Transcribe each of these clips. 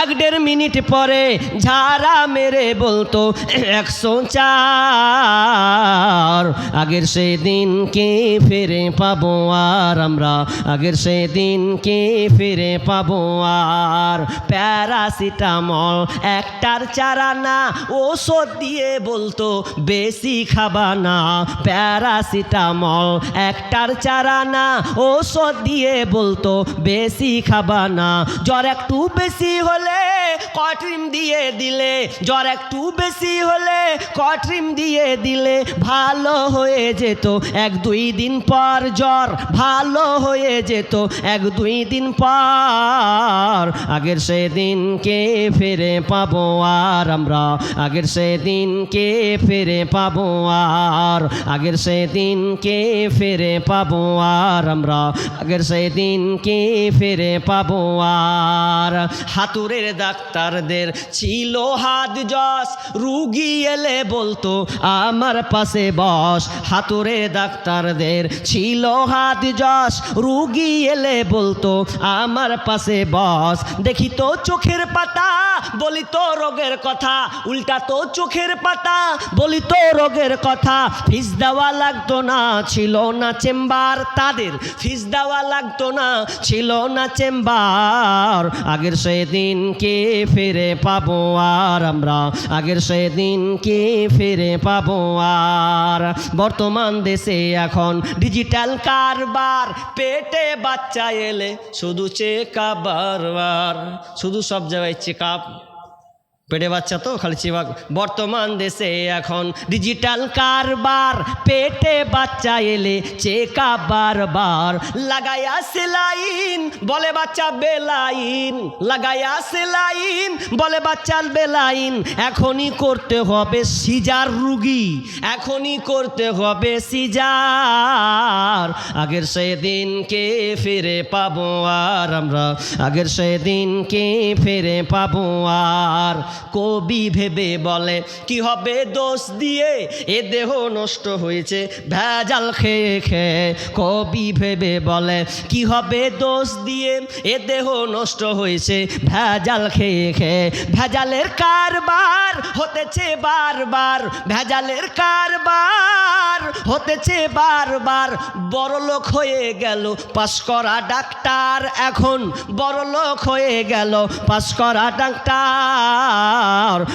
এক দেড় মিনিট পরে ঝাড়া মেরে বলতো, একশো চার। আগের সেই কে ফিরে পাবো আর আমরা, আগের সেই কে ফিরে পাবো আর। প্যারাসিটামল একটার চারা না, ওষুধ দিয়ে বলতো, বেশি খাবা না। প্যারাসিটামল একটার চারা না, ওষুধ দিয়ে বলতো, বেশি খাবা না। জ্বর একটু বেশি হলে কট্রিম দিয়ে দিলে, জ্বর একটু বেশি হলে কট্রিম দিয়ে দিলে ভালো হয়ে যেত। এক দুই দিন পর জ্বর ভালো হয়ে যেত। এক দুই দিন পর আগের সেদিনকে ফিরে পাবো আর আমরা। আগের সেদিনকে ফিরে পাবো আর, আগের সেদিনকে ফিরে পাবো আর আমরা। আগের সেদিনকে ফিরে পাবো আর। হাতুরের ডাক্তারদের ছিল হাত যশ, রুগী এলে বলতো, আমার পাশে বস। হাতুরের ডাক্তারদের ছিল হাত যশ, রুগী এলে বলতো, আমার পাশে বস। দেখি তো চোখের পাতা, বলি তো রোগের কথা। উল্টা তো চোখের পাতা, বলি তো রোগের কথা। ফিস দেওয়া লাগতো না, ছিল না চেম্বার তাদের। ফিস দেওয়া লাগতো না, ছিল না চেম্বার। আগের সেদিনকে ফিরে পাবো আর আমরা? আগের সেদিনকে ফিরে পাবো আর? বর্তমান দেশে এখন ডিজিটাল কারবার, পেটে বাচ্চা এলে শুধু চেকআপ বারবার শুধু সব জায়গায় চেকআপ পেটে বাচ্চা তো, খালি চিবাক বর্তমান দেশে এখন ডিজিটাল কারবার, পেটে বাচ্চা এলে চেকা বারবার। লাগায়া সেলাইন বলে বাচ্চা বেলাইন। লাগায়া সেলাইন বলে বাচ্চার বেলাইন। এখনই করতে হবে সিজার রুগী, এখনই করতে হবে সিজার। আগের সেদিনকে ফিরে পাবো আর আমরা, আগের সেদিনকে ফিরে পাবো আর। কবি ভেবে বলে, কি হবে দোষ দিয়ে? এ দেহ নষ্ট হয়েছে, ভেজাল খেয়ে খেয়ে। কবি ভেবে বলে, কি হবে দোষ দিয়ে? এ দেহ নষ্ট হয়েছে, ভেজাল খেয়ে খেয়ে। ভেজালের কারবার হতেছে বারবার, ভেজালের কারবার হতেছে বারবার। বড়লোক হয়ে গেল, পাশ করা ডাক্তার এখন। বড়লোক হয়ে গেল, পাশ করা ডাক্তার।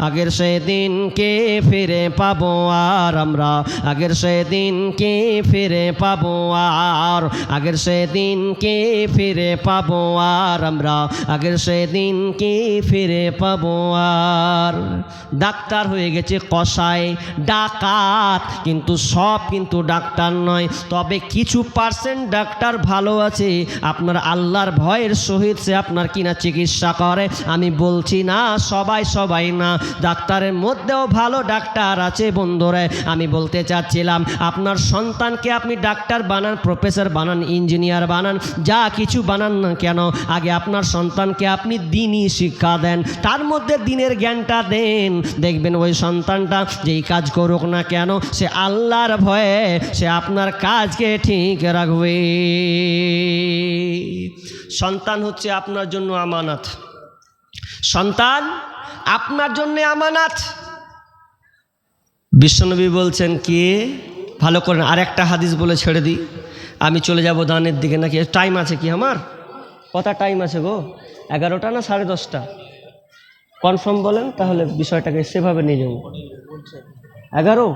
আগের সেদিনকে ফিরে পাবো আর আমরা। আগের সেদিনকে ফিরে পাবো আর, আগের সেদিনকে ফিরে পাবো আর আমরা। আগের সেদিনকে ফিরে পাবো আর। ডাক্তার হয়ে গেছে কষায় ডাকাত। কিন্তু সব কিন্তু ডাক্তার নয়। তবে কিছু পার্সেন্ট ডাক্তার ভালো আছে। আপনার আল্লাহর ভয়ের সহিত সে আপনার কিনা চিকিৎসা করে। আমি বলছি না, সবাই সবাই না। ডাক্তারের মধ্যেও ভালো ডাক্তার আছে বন্ধুরা। আমি বলতে চাচ্ছিলাম, আপনার সন্তানকে আপনি ডাক্তার বানান, প্রফেসর বানান, ইঞ্জিনিয়ার বানান, যা কিছু বানান না কেন, আগে আপনার সন্তানকে আপনি দিনই শিক্ষা দেন, তার মধ্যে দিনের জ্ঞানটা দেন। দেখবেন ওই সন্তানটা যেই কাজ করুক না কেন, সে আল্লাহর ভয়ে সে আপনার কাজকে ঠিক রাখবে। সন্তান হচ্ছে আপনার জন্য আমানত। সন্তান আপনার জন্য আমানাত। বিশ্বনবী বলছেন, কি? ভালো করেন আর একটা হাদিস বলে ছেড়ে দিই। আমি চলে যাব দানের দিকে নাকি? টাইম আছে কি আমার? কটা টাইম আছে গো। এগারোটা না সাড়ে দশটা? কনফার্ম বলেন, তাহলে বিষয়টাকে সেভাবে নিয়ে যাব এগারো?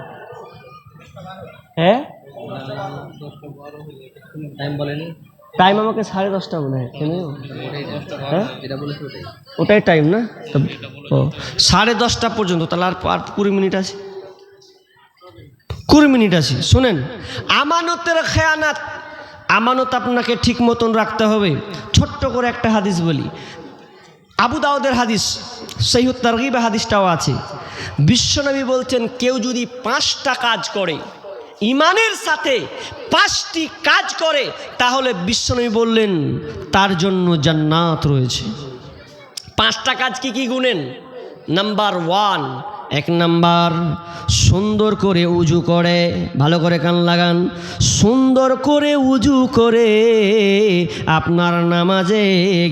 হ্যাঁ? টাইম বলেনি। টাইম আমাকে সাড়ে দশটা মনে হয়, কেন? হ্যাঁ? ওটাই টাইম না? ও, সাড়ে দশটা পর্যন্ত, তাহলে আর আর কুড়ি মিনিট আছে। কুড়ি মিনিট আছে, শোনেন। আমানতের খেয়ানাত, আমানত আপনাকে ঠিক মতন রাখতে হবে। ছোট্ট করে একটা হাদিস বলি। আবু দাউদের হাদিস সেই তারগিবে হাদিসটাও আছে। বিশ্বনবী বলছেন, কেউ যদি পাঁচটা কাজ করে ইমানের সাথে পাঁচটি কাজ করে, তাহলে বিশ্বনবী বললেন, তার জন্য জান্নাত রয়েছে। পাঁচটা কাজ কি কি গুনেন? নাম্বার ওয়ান এক নাম্বার সুন্দর করে উজু করে, ভালো করে কান লাগান। সুন্দর করে উজু করে আপনার নামাজে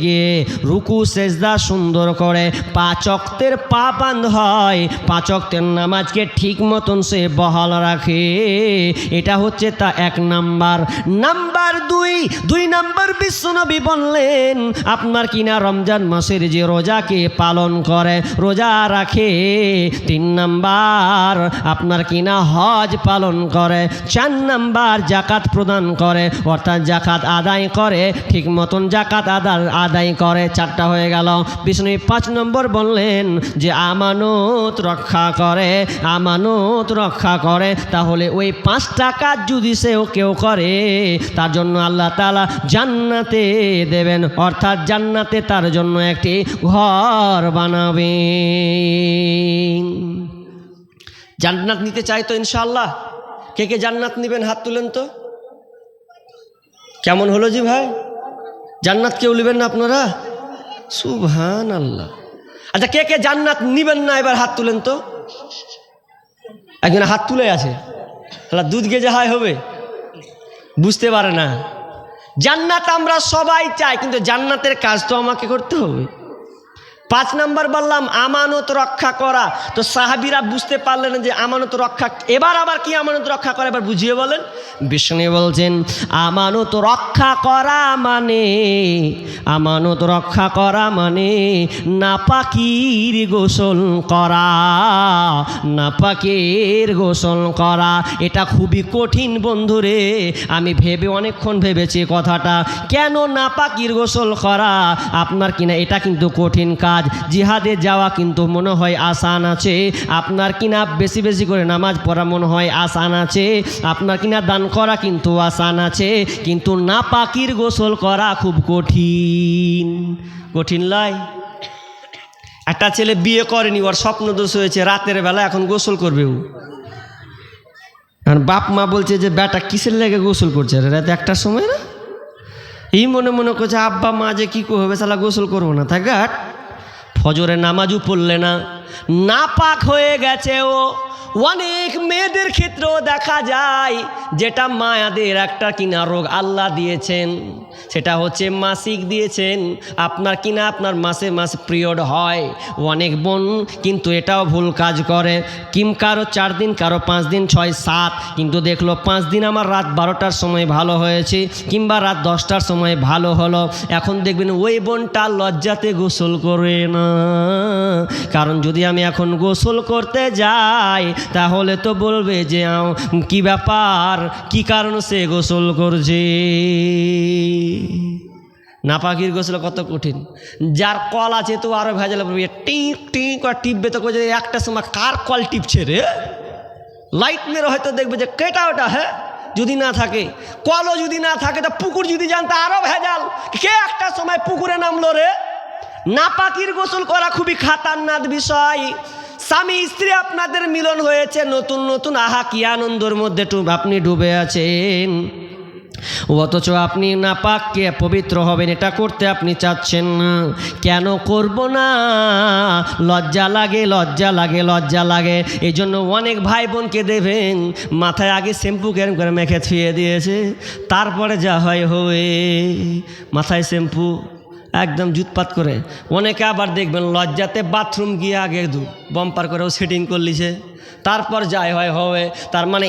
গিয়ে রুকু, সেজদা সুন্দর করে। পাঁচ অক্তের পা বান্ধ হয় পাঁচ অক্তের নামাজকে ঠিক মতন সে বহাল রাখে। এটা হচ্ছে তা এক নাম্বার। নাম্বার দুই দুই নাম্বার বিশ্বনবী বললেন, আপনার কিনা রমজান মাসের যে রোজাকে পালন করে, রোজা রাখে? তিন নাম্বার আপনার কিনা হজ পালন করে, চার নাম্বার জাকাত প্রদান করে, অর্থাৎ জাকাত আদায় করে, ঠিক মতন জাকাত আদার আদায় করে, চারটা হয়ে গেল। বিষ্ণু পাঁচ নম্বর বললেন যে, আমানত রক্ষা করে, আমানত রক্ষা করে, তাহলে ওই পাঁচটা কাজ যদি সেও কেউ করে, তার জন্য আল্লাহ তালা জান্নাতে দেবেন, অর্থাৎ জান্নাতে তার জন্য একটি ঘর বানাবেন। জান্নাত নিতে চাই তো ইনশাল্লাহ কে কে জান্নাত নেবেন? হাত তুলেন তো। কেমন হলো জি ভাই? জান্নাত কেউ নেবেন না আপনারা? সুবহান আল্লাহ আচ্ছা কে কে জান্নাত নিবেন না এবার হাত তুলেন তো? একজন হাত তুলে আছে। তাহলে দুধ গেজে হাই হবে। বুঝতে পারে না। জান্নাত আমরা সবাই চাই, কিন্তু জান্নাতের কাজ তো আমাকে করতে হবে। পাঁচ নাম্বার বললাম, আমানত রক্ষা করা। তো সাহাবিরা বুঝতে পারলেন যে আমানত রক্ষা এবার আবার কি আমানত রক্ষা করা? এবার বুঝিয়ে বলেন। বিষ্ণু বলছেন, আমানত রক্ষা করা মানে আমানত রক্ষা করা মানে নাপাকির গোসল করা। নাপাকের গোসল করা, এটা খুবই কঠিন বন্ধুরে আমি ভেবে অনেকক্ষণ ভেবেছি কথাটা। কেন নাপাকির গোসল করা? আপনার কিনা এটা কিন্তু কঠিন কাজ। জিহাদে যাওয়া কিন্তু মনে হয় আসান আছে। আপনার কিনা বেশি বেশি করে নামাজ পড়া মনে হয় আসান আছে। আপনার কিনা দান করা কিন্তু আসান আছে। কিন্তু নাপাকির গোসল করা খুব কঠিন। কঠিন লয় একটা ছেলে বিয়ে করেনি, ওর স্বপ্ন দোষ হয়েছে, রাতের বেলা এখন গোসল করবে ও। আর বাপ মা বলছে যে, বেটা, কিসের লেগে গোসল করছে রাতে একটার সময় না? এই মনে মনে করছে, আব্বা, মা যে কী হবে সালা গোসল করব না। তাই গাট। ফজরে নামাজও পড়লে না পাক হয়ে গেছে ও। অনেক মেয়েদের ক্ষেত্রেও দেখা যায় যেটা মায়াদের একটা কিনা রোগ আল্লাহ দিয়েছেন। সেটা হচ্ছে মাসিক দিয়েছেন। আপনার কিনা আপনার মাসে মাসে পিরিয়ড হয়। অনেক বোন কিন্তু এটাও ভুল কাজ করে। কিম কারও চার দিন, কারও পাঁচ দিন, ছয়, সাত। কিন্তু দেখল পাঁচ দিন আমার রাত বারোটার সময় ভালো হয়েছে, কিংবা রাত দশটার সময় ভালো হলো। এখন দেখবেন ওই বোনটা লজ্জাতে গোসল করে না। কারণ যদি আমি এখন গোসল করতে যাই তাহলে তো বলবে যে কি ব্যাপার? কি কারণ সে গোসল করছে? নাপাকির গোসল কত কঠিন। যার কল আছে তো আরও ভেজাল পড়বে টিক টিক করে টিপবে তো যে, একটা সময় কার কল টিপছে রে? লাইট মেরে হয়তো দেখবে যে, কেটা ওটা হ্যাঁ? যদি না থাকে, কলও যদি না থাকে, তা পুকুর যদি জানতে আরও ভেজাল। কে একটা সময় পুকুরে নামলো রে? নাপাকির গোসল করা খুবই খাতারনাক বিষয়। স্বামী স্ত্রী আপনাদের মিলন হয়েছে, নতুন নতুন, আহা, কি আনন্দর মধ্যে আপনি ডুবে আছেন। অথচ আপনি নাপাককে পবিত্র হবেন, এটা করতে আপনি চাচ্ছেন না। কেন করব না? লজ্জা লাগে লজ্জা লাগে লজ্জা লাগে। এই জন্য অনেক ভাই বোনকে দেবেন, মাথায় আগে শ্যাম্পু কেরম করে মেখে থুয়ে দিয়েছে, তারপরে যা হয় হয়ে মাথায় শ্যাম্পু একদম জুতপাত করে। অনেকে আবার দেখবেন লজ্জাতে বাথরুম গিয়ে আগে দু বম্পার করেও সেটিং করলিছে। তারপর যাই হয় হবে তার মানে